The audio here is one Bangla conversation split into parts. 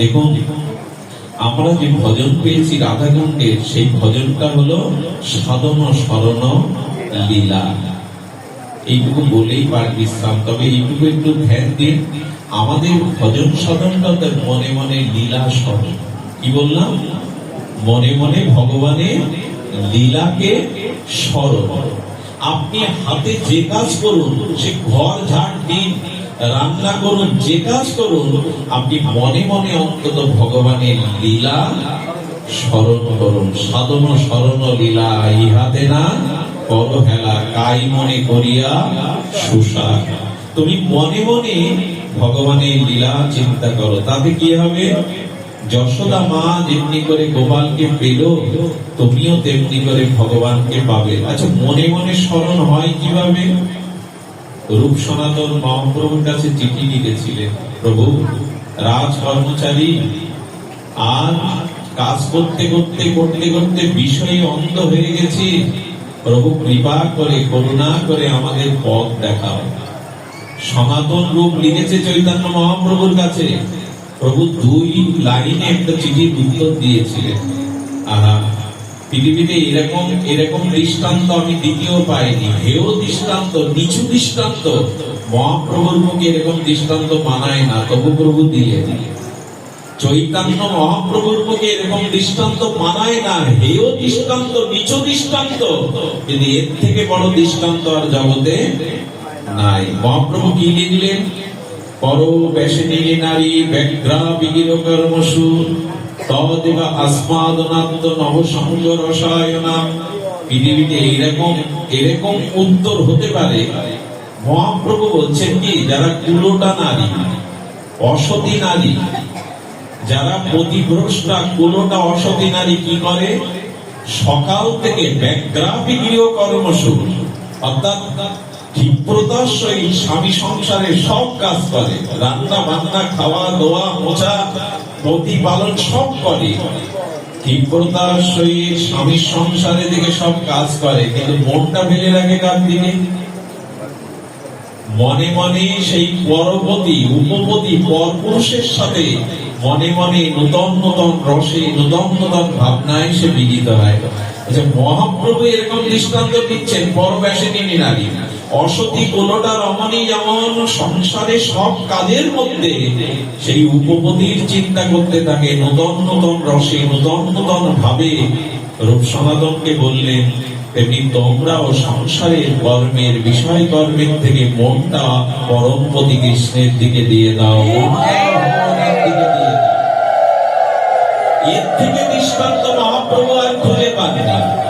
দেখুন, আমরা যে ভজন পেয়েছি রাধাকুণ্ডের সেই ভজনটা হলো সাধন স্মরণ লীলা। এইটুকু বলেই পার বিশ্রাম। তবে এইটুকু একটু ধ্যান দিন, আমাদের ভজন সাধনটা তার মনে মনে লীলা স্মরণ কি বললাম? মনে মনে ভগবানের লীলাকে স্মরণ। আপনি হাতে যে কাজ করুন, সে ঘর, ঝাড় দিন রান্না করুন, যে কাজ করুন, আপনি মনে মনে অন্তত ভগবানের লীলা স্মরণ করুন। সাধন স্মরণ লীলা ইহাতে না কর হেলা কাই মনে করিয়া সুসা। তুমি মনে মনে ভগবানের লীলা চিন্তা করো, তাতে কি হবে? যশোদা মা যেমনি করে গোপালকে পেল, তুমিও তেমনি করে ভগবানকে পাবে। আচ্ছা মনে মনে স্মরণ হয় কীভাবে? রূপ সনাতন মহাপ্রভুর কাছে চিঠি লিখেছিলেন, প্রভু, রাজ কর্মচারী আর কাজ করতে করতে করতে করতে বিষয়ে অন্ধ হয়ে গেছি। প্রভু, কৃপা করে, করুণা করে আমাদের পথ দেখাও। সনাতন রূপ লিখেছে চৈতন্য মহাপ্রভুর কাছে। প্রভু দুই লাইনে একটা চিঠির উত্তর দিয়েছিলেন আহা পৃথিবীতে এরকম এরকম দৃষ্টান্ত আমি দ্বিতীয় পাইনি। হেও দৃষ্টান্ত, নিচু দৃষ্টান্ত। মহাপ্রভুর মুখে এরকম দৃষ্টান্ত মানায় না, তবু প্রভু দিয়ে চৈতন্য মহাপ্রভুর মুখে এরকম দৃষ্টান্ত মানায় না হেও দৃষ্টান্ত, নিচু দৃষ্টান্ত। কিন্তু এর থেকে বড় দৃষ্টান্ত আর জগতে নাই। মহাপ্রভু কি লিখলেন পর বেশিনী নারী, ব্যাঘ্রা বিগির কর্মসু। মহাপ্রভু বলছেন কি, যারা কুলোটা নারী, অসতী নারী, যারা পতিভ্রষ্টা কোনোটা অসতী নারী কি করে? সকাল থেকে ব্যাগ্রাফি গৃহ কর্মসু অর্থাৎ স্বামী সংসারে সব কাজ করে। রান্না বান্না খাওয়া দোয়া মোছা প্রতিপালন সব করে ক্ষিপ্রতার সহিত স্বামীর সংসারে দিকে সব কাজ করে, কিন্তু মনটা ফেলে রাখে কার দিকে? মনে মনে সেই পরপতি, উপপতি, পরপুরুষের সাথে মনে মনে নূতন নূতন রসে, নূতন নূতন ভাবনায় সে বিদিত হয়। আচ্ছা মহাপ্রভু এরকম দৃষ্টান্ত দিচ্ছেন পরবেশিনী নারী অসতী কোনটা রমণী যেমন সংসারে সব কাজের মধ্যে, সেই উপপতির চিন্তা করতে থাকে, নূতন নূতন রসে, নূতন নূতন ভাবে। রূপ বললেন, তেমনি তোমরাও সংসারের কর্মের বিষয় কর্মের থেকে মনটা পরমপতি কৃষ্ণের দিকে দিয়ে দাও। এর থেকে দৃষ্টান্ত মহাপ্রভু আর খুঁজে পাননি।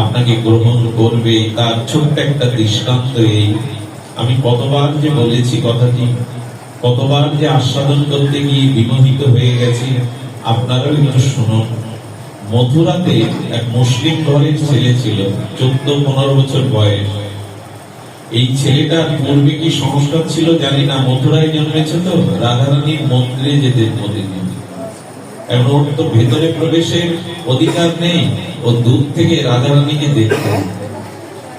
আপনাকে গ্রহণ করবে, তার ছোট্ট একটা দৃষ্টান্ত এই। আমি কতবার যে বলেছি কথাটি, কতবার যে আস্বাদন করতে গিয়ে বিমোহিত হয়ে গেছি, আপনারাও একটু শুনুন। মথুরাতে এক মুসলিম ঘরের ছেলে ছিল চোদ্দ পনেরো বছর বয়স। এই ছেলেটার পূর্বে কি সংস্কার ছিল জানি না, মথুরায় জন্মেছে তো, রাধারানীর মন্দিরে যেতে প্রতিদিন। এখন তো ভেতরে প্রবেশের অধিকার নেই। ও দূর থেকে রাধারানীকে দেখত।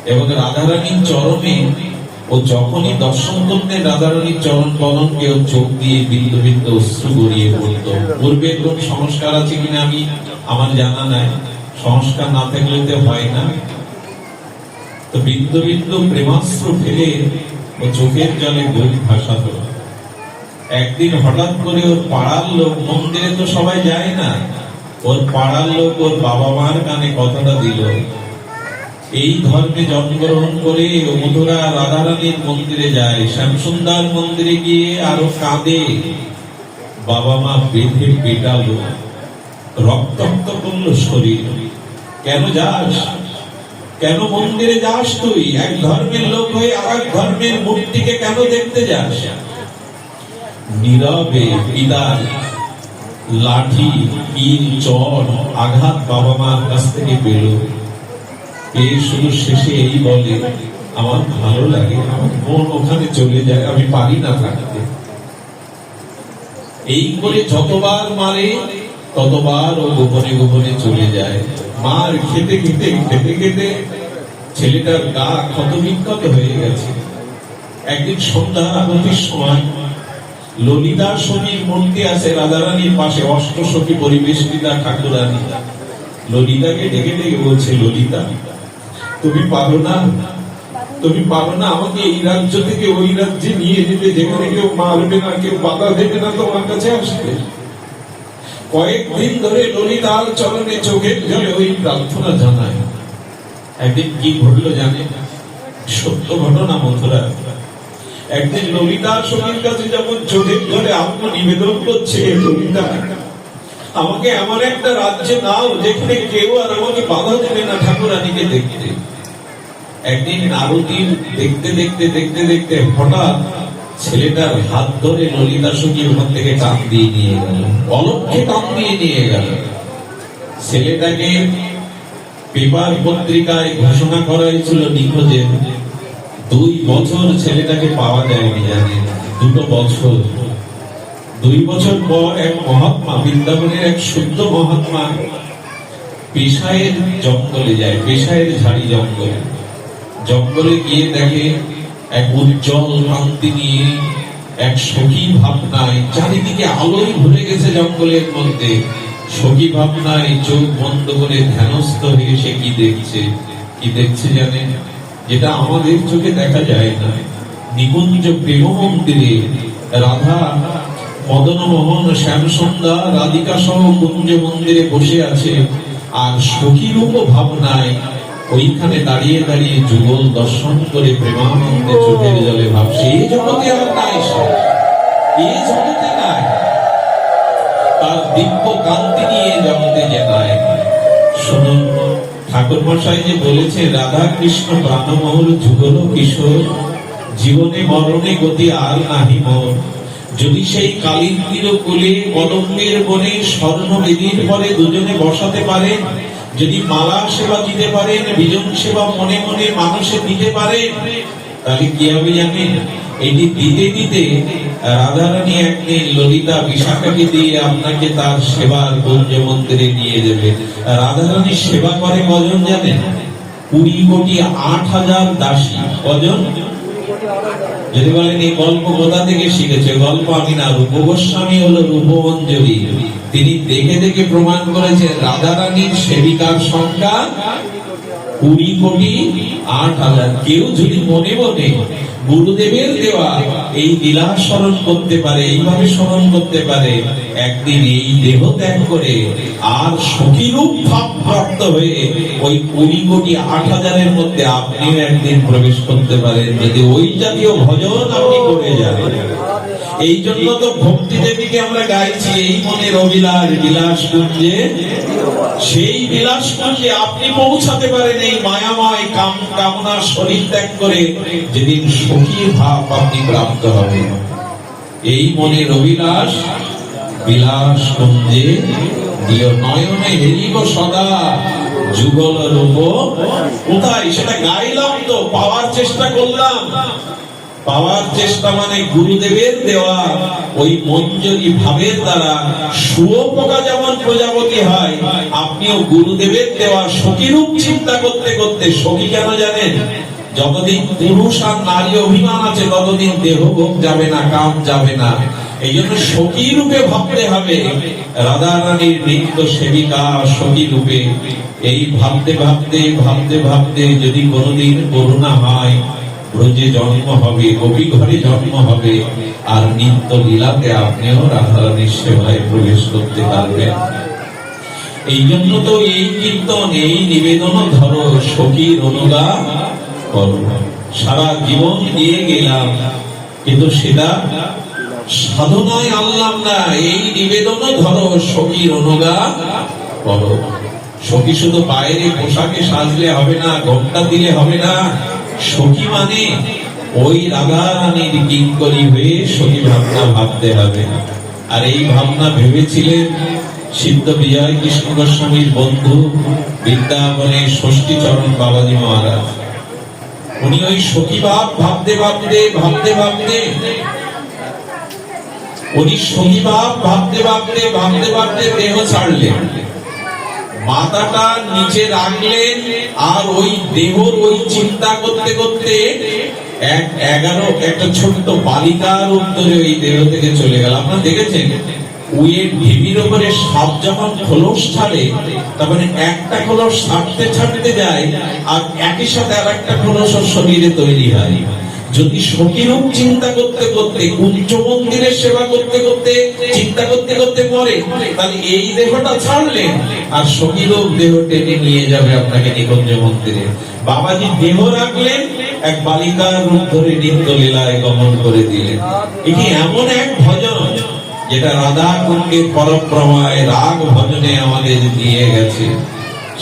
এবং রাধারানীর চরণে ও যখনই দর্শন করতেন রাধারানীর চরণ চোখ দিয়ে বিন্দু বিন্দু অশ্রু গড়িয়ে পড়তো। পূর্বে কোন সংস্কার আছে কিনা আমি আমার জানা নাই। সংস্কার না থাকলে তো হয় না। তো বিন্দু বিন্দু প্রেমাস্ত্র ফেলে ও চোখের জলে বই ভাসাতো একদিন হঠাৎ করে ওর পাড়ার লোক, মন্দিরে তো সবাই যায় না, ওর পাড়ার লোক ওর বাবা মার কানে কথাটা দিল। এই ধর্মে জন্মগ্রহণ করে মধুরা রাধারানীর মন্দিরে যায়। শ্যামসুন্দর মন্দিরে গিয়ে আরও কাঁদে। বাবা মা বেঁধে পেটালো। রক্তাক্ত করল শরীর। কেন যাস? কেন মন্দিরে যাস তুই? এক ধর্মের লোক হয়ে আর এক ধর্মের মূর্তিকে কেন দেখতে যাস? নীরবে পিতার লাঠি কিল চর, আঘাত বাবা মার কাছ থেকে পেল পেয়ে শুধু শেষে এই বলে, আমার ভালো লাগে আমার মন ওখানে চলে যায়, আমি পারি না থাকতে। এই করে যতবার মারে, ততবার ও গোপনে গোপনে চলে যায়। মার খেতে খেতে খেতে খেতে ছেলেটার গা ক্ষত বিক্ষত হয়ে গেছে। একদিন সন্ধ্যা সময় ললিতা সখীর মূর্তি আছে রাধারানীর পাশে অষ্ট সখী পরিবেষ্টিতা ঠাকুরানী। ললিতাকে ডেকে ডেকে বলছে, ললিতা, তুমি পারো না। তুমি পারো না আমাকে এই রাজ্য থেকে ওই রাজ্যে নিয়ে যেতে, যেখানে কেউ মারবে না, কেউ বাধা দেবে না, তোমার কাছে আসবে। কয়েকদিন ধরে ললিতার চরণে চোখের জলে ওই প্রার্থনা জানায়। একদিন কি ঘটলো জানে সত্য ঘটনা, মথুরা। একদিন ললিতা সখীর কাছে যখন চোখের জলে আত্ম নিবেদন করছে, ললিতা, আমাকে এমন একটা রাজ্যে নাও যেখানে কেউ আর আমাকে বাধা দেবে না ঠাকুরানীকে দেখতে। একদিন আরতির দেখতে দেখতে দেখতে দেখতে হঠাৎ ছেলেটার হাত ধরে ললিতা সখী ওখান থেকে টান দিয়ে নিয়ে গেল অলক্ষে টান দিয়ে নিয়ে গেল। ছেলেটাকে পেপার পত্রিকায় ঘোষণা করা হয়েছিল নিখোঁজে দুই বছর ছেলেটাকে পাওয়া যায়নি জানেন। দুটো বছর। দুই বছর পর এক মহাত্মা, বৃন্দাবনের এক শুদ্ধ মহাত্মা পেশায়ের জঙ্গলে যায় পেশায়ের ঝাড়ি জঙ্গলে। জঙ্গলে গিয়ে দেখে এক উজ্জ্বল কান্তি নিয়ে, এক সখী ভাবনায়, চারিদিকে আলোয় ভরে গেছে জঙ্গলের মধ্যে। সখী ভাবনায় চোখ বন্ধ করে ধ্যানস্থ হয়ে সে কি দেখছে? কি দেখছে জানেন? যেটা আমাদের চোখে দেখা যায় না। নিকুঞ্জ প্রেম মন্দিরে রাধা মদন মোহন শ্যামসন্ধ্যা রাধিকা সহ কুঞ্জ মন্দিরে বসে আছে। আর সখীরূপ ভাবনায় ওইখানে দাঁড়িয়ে দাঁড়িয়ে যুগল দর্শন করে প্রেমানন্দে চোখের জলে ভাবছে এই জগতে আর নাই এই জগতে নাই তার দিব্য কান্তি নিয়ে জগতে জানায় শুনুন ঠাকুর মশাই যে বলেছে রাধা কৃষ্ণ প্রাণমহল যুগল কিশোর, জীবনে মরণে গতি আর নাহি মোর। যদি সেই কালিন্দির কোলে কদম্বের বনে স্বর্ণ বেদির পরে দুজনে বসাতে পারে যদি মালা সেবা দিতে পারেন, বিজন সেবা মনে মনে মানুষে দিতে পারেন, তাহলে কি হবে জানেন এটি দিতে দিতে রাধারানী একদিন ললিতা বিশাখাকে দিয়ে আপনাকে তার সেবার মন্দিরে নিয়ে যাবে। রাধারানীর সেবা করে কজন জানেন? কুড়ি কোটি আট হাজার দাসী। কজন? যদি বলেন এই গল্প কোথা থেকে শিখেছে? গল্প আমি না, রূপ গোস্বামী হলো রূপমঞ্জরি তিনি দেখে দেখে প্রমাণ করেছেন, রাধারানীর সেবিকার সংখ্যা কুড়ি কোটি আট হাজার। কেউ যদি মনে মনে গুরুদেবের দেওয়া এই লীলা স্মরণ করতে পারে, এইভাবে স্মরণ করতে পারে। একদিন এই দেহ ত্যাগ করে আর সখীরূপ ভাব প্রাপ্ত হয়ে ওই কুড়ি কোটি আট হাজারের মধ্যে আপনিও একদিন প্রবেশ করতে পারেন। যদি ওই জাতীয় ভজন আপনি করে যাবেন এই জন্য তো ভক্তি দেবীকে আমরা গাইছি, এই মনের অবিলাস বিলাস কুঞ্জে সেই বিলাস কুঞ্জে আপনি পৌঁছাতে পারেন এই মায়াময় কাম, কামনা শরীর ত্যাগ করে, যেদিন সখীর ভাব আপনি প্রাপ্ত হবেন এই মনের অবিলাস বিলাস কুঞ্জে দিও নয়নে হেরিব সদা, যুগল রূপ কোথায় সেটা গাইলাম তো, পাওয়ার চেষ্টা করলাম। পাওয়ার চেষ্টা মানে গুরুদেবের দেওয়া। ওই মঞ্জরি ভাবের দ্বারা শুয়োপোকা যেমন প্রজাপতি হয়, আপনিও গুরুদেবের দেওয়া সখীরূপ চিন্তা করতে করতে সখী কেন জানেন? যতদিন পুরুষ আর নারী অভিমান আছে, ততদিন দেহ ভোগ যাবে না, কাম যাবে না। এই জন্য সখী রূপে ভাবতে হবে। রাধা রানীর নিত্য সেবিকা সখী রূপে এই ভাবতে ভাবতে ভাবতে ভাবতে যদি কোনোদিন করুণা হয় ব্রজে জন্ম হবে, কবি ঘরে জন্ম হবে, আর নিত্য লীলাতে আপনিও রাধারানীর সেবায় প্রবেশ করতে পারবেন। এই জন্য তো এই কীর্তন, এই নিবেদন ধরো, সখীর অনুগান করো সারা জীবন দিয়ে গেলাম, কিন্তু সেটা সাধনায় আনলাম না, এই নিবেদন ধরো, সখীর অনুগান করো সখী শুধু বাইরে পোশাকে সাজলে হবে না ঘণ্টা দিলে হবে না। সখী মানে ওই রাধা রানীর কিঙ্করি হয়ে সখী ভাবনা ভাবতে হবে। আর এই ভাবনা ভেবেছিলেন সিদ্ধ বিজয় কৃষ্ণ গোস্বামীর বন্ধু বৃন্দাবনে ষষ্ঠী চরণ বাবাজি মহারাজ। উনি ওই সখী ভাব ভাবতে ভাবতে ভাবতে ভাবতে, উনি সখী ভাব ভাবতে ভাবতে ভাবতে ভাবতে দেহ ছাড়লেন। মাথাটা নিচে রাখলেন, আর ওই দেহর ওই চিন্তা করতে করতে এক এগারো, একটা ছোট্ট বালিকার উত্তরে ওই দেহ থেকে চলে গেল। আপনারা দেখেছেন? উইয়ের ঢিবির উপরে সাপ যখন খোলস ছাড়ে তার মানে একটা খোলস ছাড়তে ছাড়তে যায়, আর একই সাথে আর একটা খোলস শরীরে তৈরি হয়। যদি সখীরূপ চিন্তা করতে করতে কুঞ্জ মন্দিরের সেবা করতে করতে, চিন্তা করতে করতে মরে, তাহলে এই দেহটা ছাড়লেন আর সখীরূপ দেহ টেনে নিয়ে যাবে আপনাকে নিকুঞ্জ মন্দিরে। বাবাজি দেহ রাখলেন, এক বালিকার রূপ ধরে নিত্য লীলায় গমন করে দিলেন। এটি এমন এক ভজন, যেটা রাধা কুণ্ডের পরপ্রমায় রাগ ভজনে আমাদের দিয়ে গেছে।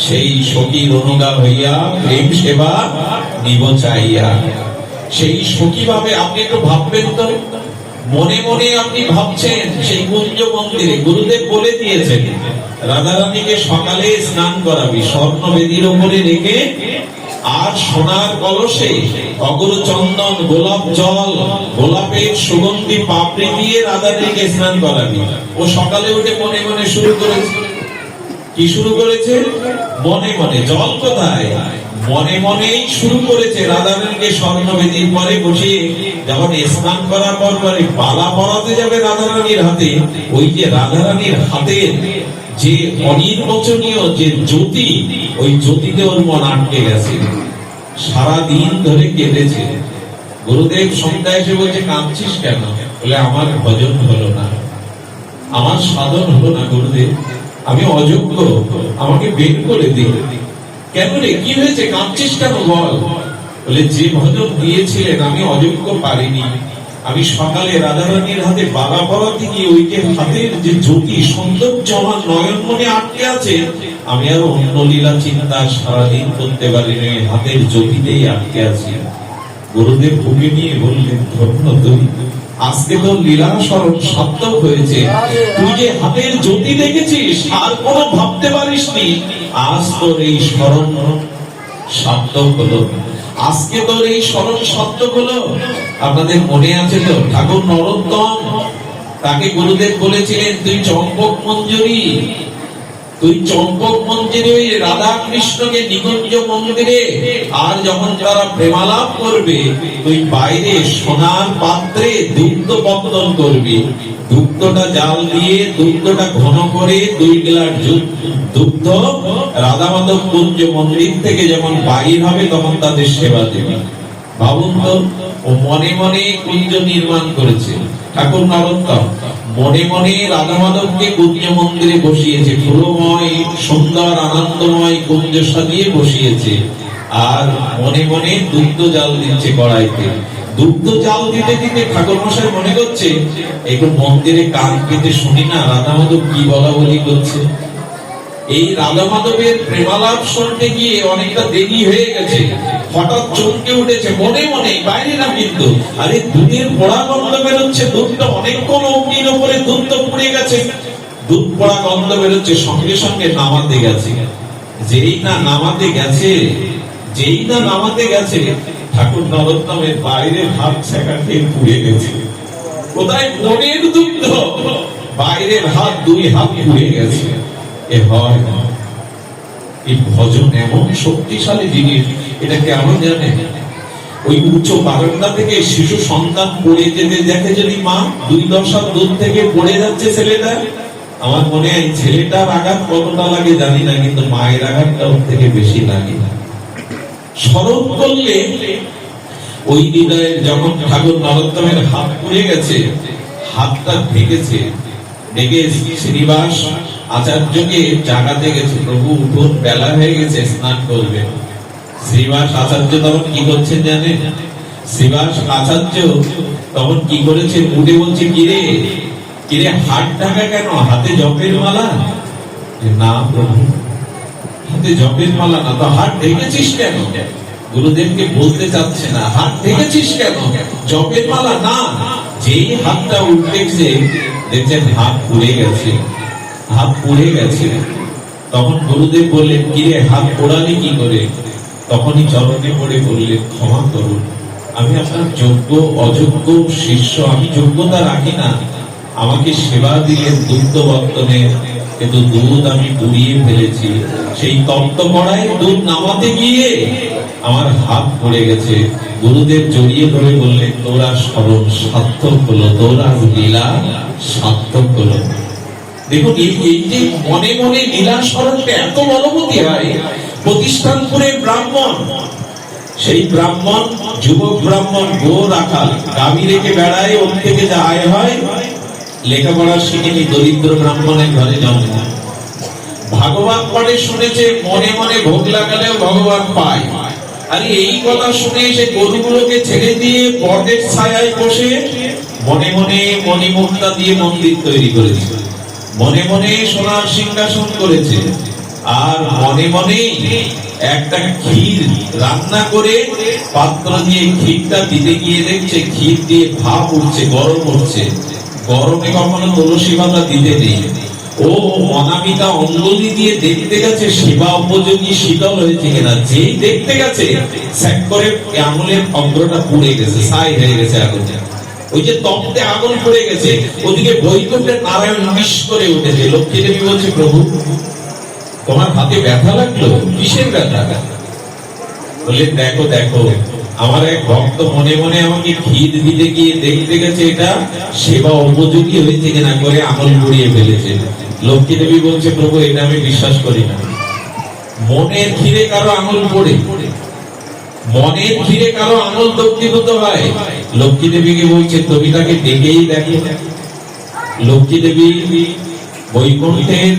সেই সখীর অনুগা হইয়া প্রেম সেবা নিব চাইয়া সেই সখী ভাবে আপনি একটু ভাববেন তো। মনে মনে আপনি ভাবছেন সেই কুঞ্জ মন্দিরে গুরুদেব বলে দিয়েছেন, রাধারানীকে সকালে স্নান করাবি স্বর্ণ বেদির উপরে রেখে, আর সোনার কলসে অগর চন্দন, গোলাপ জল, গোলাপের সুগন্ধি পাপড়ি দিয়ে রাধারানীকে স্নান করাবি। ও সকালে উঠে মনে মনে শুরু করেছে। কি শুরু করেছে? মনে মনে, জল কোথায়? মনে মনেই শুরু করেছে রাধারানীকে স্বর্ণবেদীর পরে বসিয়ে। যখন স্নান করার পর পরে পালা পরাতে যাবে রাধারানীর হাতে, ওই যে রাধারানীর হাতের যে অনির্বচনীয় যে জ্যোতি, ওই জ্যোতিতে ওর মন আটকে গেছে। সারা দিন ধরে কেঁদেছে। গুরুদেব সন্ধ্যায় এসে বলছে, কাঁদছিস কেন? বলে, আমার ভজন হলো না। আমার সাধন হলো না গুরুদেব। আমি অযোগ্য। আমাকে বের করে দিন কেন রে? কি হয়েছে? কাঁদছিস কেন বল? বলে, যে ভজন দিয়েছিলেন, আমি অযোগ্য পারিনি। আমি সকালে রাধারানীর হাতে বাবা পড়াতে গিয়ে ওই যে হাতের যে জ্যোতি সৌন্দর্য আমার নয়ন মনে আটকে আছে, আমি আর অন্য লীলা চিন্তা সারাদিন করতে পারিনি। হাতের জ্যোতিতেই আটকে আছি। গুরুদেব ভূমি নিয়ে বললেন, ধন্য তুই আজকে তো লীলা স্মরণ সার্থক হয়েছে। তুই যে হাতের জ্যোতি দেখেছিস, আর কোনো ভাবতে পারিসনি, আজ তোর এই স্মরণ সার্থক হলো। আজকে তোর এই স্মরণ সার্থক হলো। আপনাদের মনে আছে তো, ঠাকুর নরোত্তম, তাকে গুরুদেব বলেছিলেন, তুই চম্পক মঞ্জুরি তুই চম্পক মন্দিরে ওই রাধা কৃষ্ণকে নিকুঞ্জ মন্দিরে আর যখন তারা প্রেমালাপ করবে, তুই বাইরে সোনার পাত্রে দুগ্ধ বন্ধন করবি। দুগ্ধটা জাল দিয়ে, দুগ্ধটা ঘন করে দুই গ্লাস দুগ্ধ রাধা মাধব কুঞ্জ মন্দির থেকে যখন বাহির হবে, তখন তাদের সেবা দেবে। ভাবুন তো, ও মনে মনে কুঞ্জ নির্মাণ করেছে। ঠাকুর নরোত্তম মনে মনে রাধা মাধবকে কুঞ্জ মন্দিরে বসিয়েছে। ফুলময় সুন্দর, আনন্দময় কুঞ্জ সাজিয়ে বসিয়েছে। আর মনে মনে দুগ্ধ জাল দিচ্ছে কড়াইতে। দুগ্ধ জাল দিতে দিতে ঠাকুর মশাই মনে করছে একটু মন্দিরে কান পেতে শুনি না রাধা মাধব কি বলা বলি করছে? এই রাধা মাধবের প্রেমালাপ শুনতে গিয়ে অনেকটা দেরি হয়ে গেছে। হঠাৎ চমকে উঠেছে, মনে মনে, বাইরে না কিন্তু। আরে দুধের পোড়া গন্ধ বেরোচ্ছে দুধটা অনেকক্ষণ অগ্নির উপরে দুধ তো পুড়ে গেছে। দুধ পোড়া গন্ধ বেরোচ্ছে, সঙ্গে সঙ্গে নামাতে গেছে। যেই না নামাতে গেছে, যেই না নামাতে গেছে, ঠাকুর নরোত্তমের বাইরে হাত ছেঁকা খেয়ে পুড়ে গেছে। কোথায়? মনের দুগ্ধ। বাইরের হাত দুই হাত পুড়ে গেছে। এ হয় না। এই ভজন এমন শক্তিশালী জিনিস এটা কেমন জানে? ওই উচ্চ বারান্দা থেকে শিশু সন্তান পড়ে যেতে দেখে যদি মা দুই দশা দূর থেকে পড়ে যাচ্ছে ছেলেটা, আমার মনে হয় ছেলেটার আঘাত কতটা লাগে জানি না, কিন্তু মায়ের আঘাতটা ওর থেকে বেশি লাগে। স্মরণ করলে ওই হৃদয়ে যখন ঠাকুর নরোত্তমের হাত পুড়ে গেছে, হাতটা ঢেকেছে ডেকে শ্রীনিবাস আচার্যকে জাগাতে গেছে, প্রভু, উঠুন বেলা হয়ে গেছে, স্নান করবে। শ্রীবাস আচার্য তখন কি করছেন জানেন? শ্রীবাস আচার্য তখন কি করেছে? উঠে বলছে, কিরে কিরে, হাত ঢাকা কেন? হাতে জপের মালা? না, প্রভু, হাতে জপের মালা না। তো হাত ঢেকেছিস কেন? গুরুদেবকে বলতে চাচ্ছে না, হাত ঢেকেছিস কেন? জপের মালা না। যেই হাতটা উঠতেছে দেখছেন হাত পুড়ে গেছে, হাত পুড়ে গেছে। তখন গুরুদেব বললেন, কিরে, হাত পোড়ালি কি করে? তখনই চরণে পড়ে বললেন ক্ষমা করুন। আমি আপনার যোগ্য, অযোগ্য শিষ্য, আমি যোগ্যতা রাখি না। আমাকে সেবা দিলেন দুগ্ধ বর্তনে। কিন্তু দুধ আমি পুড়িয়ে ফেলেছি। সেই তপ্ত কড়ায় দুধ নামাতে গিয়ে আমার হাত পড়ে গেছে। গুরুদেব জড়িয়ে ধরে বললেন তোরা স্মরণ সার্থক হলো, তোরা লীলা সার্থক হলো। দেখুন, এই এই যে মনে মনে লীলা স্মরণটা এত বলবতী হয় প্রতিষ্ঠানপুরে ব্রাহ্মণ। সেই ব্রাহ্মণ, যুবক ব্রাহ্মণ গো রাখাল গাভী রেখে বেড়ায়, ওর থেকে যা আয় হয়, লেখাপড়া শিখেনি দরিদ্র ব্রাহ্মণের ঘরে জন্ম। ভাগবত পড়ে শুনেছে, মনে মনে ভোগ লাগালেও ভগবান পায়। আরে এই কথা শুনে সে গরুগুলোকে ছেড়ে দিয়ে বটের ছায়ায় বসে মনে মনে মণিমুক্তা দিয়ে মন্দির তৈরি করেছে। মনে মনে সোনার সিংহাসন করেছে। আর মনে মনে একটা ক্ষীর রান্না করে পাত্র দিয়ে ক্ষীরটা দিতে গিয়ে দেখছে ক্ষীর দিয়ে ভাপ উঠছে, গরম উঠছে গরমে কখনো তুলসী পাতা দিতে নেই। ও অনামিকা অঙ্গলি দিয়ে দেখতে গেছে সেবা উপযোগী শীতল হয়েছে কিনা। যেই দেখতে গেছে, স্যাক করে আঙুলের অগ্রটা পুড়ে গেছে, ছাই হয়ে গেছে আগুনে। ওই যে তপ্তে আগুন পড়ে গেছে, ওদিকে বৈকুণ্ঠের নারায়ণ মিশ করে উঠেছে। লক্ষ্মী দেবী বলছে, প্রভু তোমার হাতে ব্যথা লাগল? কিসের ব্যথা? বললেন দেখো দেখো, আমার এক ভক্ত মনে মনে আমাকে ক্ষীর দিতে গিয়ে দেখতে গেছে এটা। সেবা উপযোগী হয়েছে কিনা করে আমল গুড়িয়ে ফেলেছে। লক্ষ্মী দেবী বলছে, প্রভু, এটা আমি বিশ্বাস করি না। মনের ক্ষীরে কারও আঙুল পড়ে? মনের ক্ষীরে কারও আঙুল দক্ষিভূত হয়? লক্ষ্মী দেবীকে বলছে, তুমি তাকে ডেকেই দেখো। লক্ষ্মী দেবী বৈকুণ্ঠের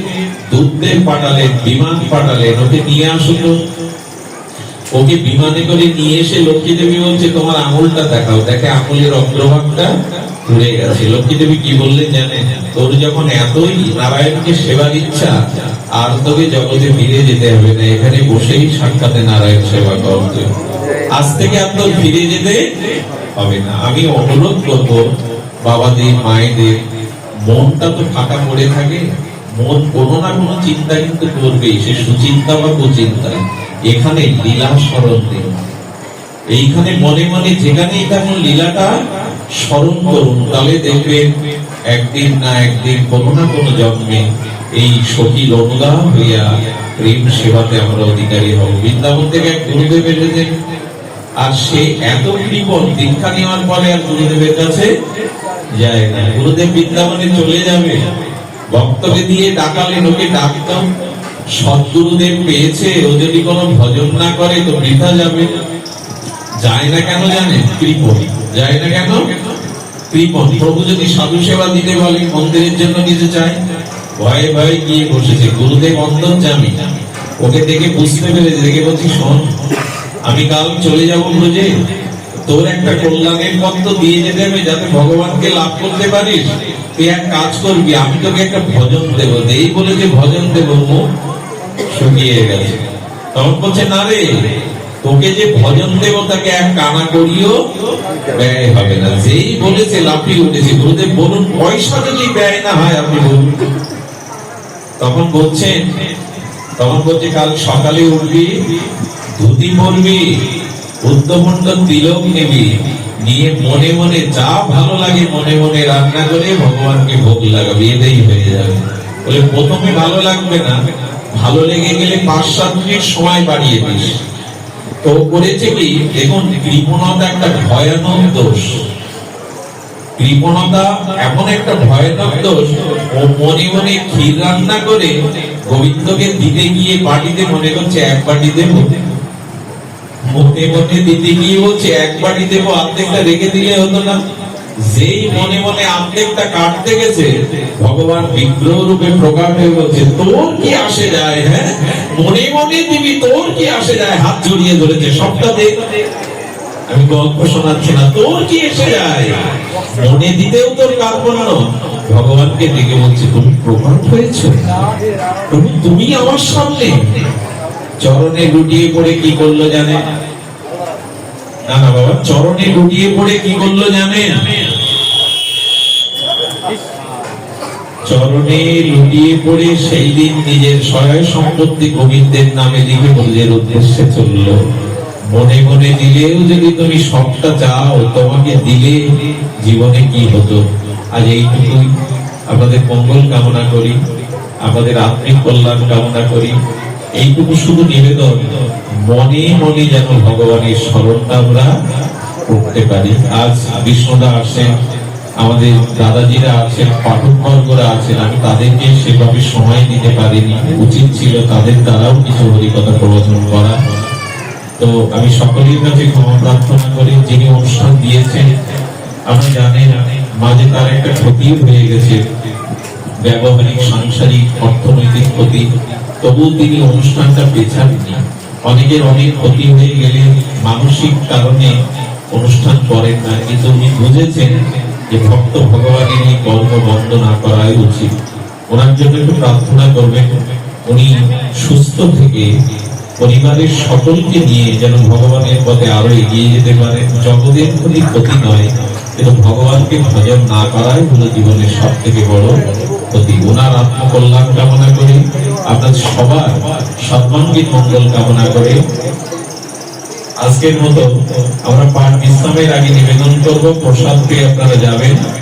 দুধদের পাঠালেন বিমান পাঠালেন ওকে নিয়ে আসুন ওকে বিমানে করে নিয়ে এসে লক্ষ্মী দেবী বলছে, তোমার আঙুলটা দেখাও। দেখে আঙুলের অগ্রভাগটা পুড়ে গেছে। লক্ষ্মী দেবী কি বললেন জানেন? তোর যখন এতই নারায়ণকে সেবার ইচ্ছা আর তোকে জগতে ফিরে যেতে হবে না। এখানে বসেই সাক্ষাতে নারায়ণ সেবা করতে আজ থেকে আর তোর ফিরে যেতে হবে না। আমি অনুরোধ করব বাবাদের মায়েদের মনটা তো ফাঁকা পড়ে থাকে। মন কোনো না কোনো চিন্তা কিন্তু করবেই, সে সুচিন্তা বা কুচিন্তা। এখানে লীলা স্মরণ দিন এইখানে মনে মনে যেখানেই তেমন লীলাটা স্মরণ করুন, তাহলে দেখবেন একদিন না একদিন কোনো না কোনো জন্মে এই সখী অনুদা হইয়া প্রেম সেবাতে আমরা অধিকারী হব। বৃন্দাবন থেকে এক গুরুদেব এসেছেন, আর সে এত কৃপণ, দীক্ষা নেওয়ার পরে আর গুরুদেবের কাছে যায় না। গুরুদেব বৃন্দাবনে চলে যাবে। ভক্তকে দিয়ে ডাকালেন ওকে ডাকতাম, সদ্গুরুদেব পেয়েছে, ও যদি কোনো ভজন না করে তো বৃথা যাবে। যায় না কেন জানে কৃপণ। যায় না কেন? কৃপণ। প্রভু যদি সাধু সেবা দিতে বলে, মন্দিরের জন্য কিছু চায়, ভয়ে ভয়ে গিয়ে বসেছে। গুরুদেব অন্তর জামি ওকে দেখে বুঝতে পেরেছে, দেখে বলছি, শোন, আমি কাল চলে যাব বুঝে তোর একটা কল্যাণের তো দিয়ে যেতে হবে, যাতে ভগবানকে লাভ করতে পারিস। তুই এক কাজ করবি, আমি তোকে একটা ভজন দেব। এই বলে যে ভজন দেব শুকিয়ে গেছে। তখন বলছে, না রে, তোকে যে ভজন দেব, তাকে এক কানা করিও ব্যয় হবে না। যেই বলেছে, লাফিয়ে উঠেছে। গুরুদেব বলুন, পয়সা যদি ব্যয় না হয়, আপনি বলুন। তখন বলছেন তখন বলছে, কাল সকালে উঠবি, ধুতি পরবি উদ্যমণ্ড তিলক নেবি নিয়ে মনে মনে যা ভালো লাগে মনে মনে রান্না করে ভগবানকে ভোগ লাগাবি, এটাই হয়ে যাবে। বলে, প্রথমে ভালো লাগবে না, ভালো লেগে গেলে পাঁচ সাত মিনিট সময় বাড়িয়ে দিস। তো করেছে কি? দেখুন, কৃপণতা একটা ভয়ানক দোষ। কৃপণতা এমন একটা ভয়ানক দোষ, ও মনে মনে ক্ষীর রান্না করে গোবিন্দকে দিতে গিয়ে বাটিতে মনে করছে, এক বাটি দেবো। মনে মনে দিতে গিয়ে বলছে, এক বাটি দেবো অর্ধেকটা রেখে দিলে হতো না। যেই মনে মনে অর্ধেকটা কাটতে গেছে, ভগবান বিগ্রহ রূপে প্রকাশ হয়ে বলছে, তোর কি আসে যায় হ্যাঁ? মনে মনে দিবি, তোর কি আসে যায়? হাত জড়িয়ে ধরেছে, সবটা দে। আমি গল্প শোনাচ্ছি না, তোর কি এসে যায়? মনে দিতেও তোর কার্পণ্য ভগবানকে ডেকে বলছে, তুমি প্রকাশ হয়েছো। তুমি আমার সামনে চরণে লুটিয়ে পড়ে কি করল জানে? না না, বাবা, চরণে লুটিয়ে পড়ে কি করল জানেন চরণে লুটিয়ে পড়ে সেই দিন নিজের সহায় সম্পত্তি গোবিন্দের নামে লিখে নিজের উদ্দেশ্যে চলল। মনে মনে দিলেও যদি তুমি সবটা চাও, তোমাকে দিলে জীবনে কি হতো? আজ এইটুকুই। আপনাদের মঙ্গল কামনা করি আমাদের আত্মিক কল্যাণ কামনা করি। এইটুকু শুধু নিবেদন, মনে মনে যেন ভগবানের স্মরণটা আমরা করতে পারি। আজ বিষ্ণুদা আসেন, আমাদের দাদাজিরা আছেন, পাঠকবর্গরা আছেন, আমি তাদেরকে সেভাবে সময় দিতে পারিনি। উচিত ছিল তাদের দ্বারাও কিছু হরিকথা প্রবচন করা। তো আমি সকলের কাছে ক্ষমা প্রার্থনা করি, যিনি অনুষ্ঠান দিয়েছেন, আমরা জানেন মাঝে তার একটা ক্ষতি হয়ে গেছে। ব্যবহারিক সাংসারিক অর্থনৈতিক ক্ষতি। তবু তিনি অনুষ্ঠানটা পেছাননি। অনেকের অনেক ক্ষতি হয়ে গেলে মানসিক কারণে অনুষ্ঠান করেন না। কিন্তু উনি বুঝেছেন যে ভক্ত ভগবানের এই কর্ম বন্ধ না করাই উচিত। ওনার জন্য একটু প্রার্থনা করবেন, উনি সুস্থ থেকে পরিবারের সকলকে নিয়ে যেন ভগবানের পথে আরও এগিয়ে যেতে পারে। জগতের কোনো ক্ষতি নয়, কিন্তু ভগবানকে ভজন না করাই হলো জীবনের সব থেকে বড় ক্ষতি ওনার কামনা সবার কামনা করে। আজকের মতো আমরা পাঠ বিশ্রামের আগে নিবেদন করব। প্রসাদ পেয়ে আপনারা যাবেন।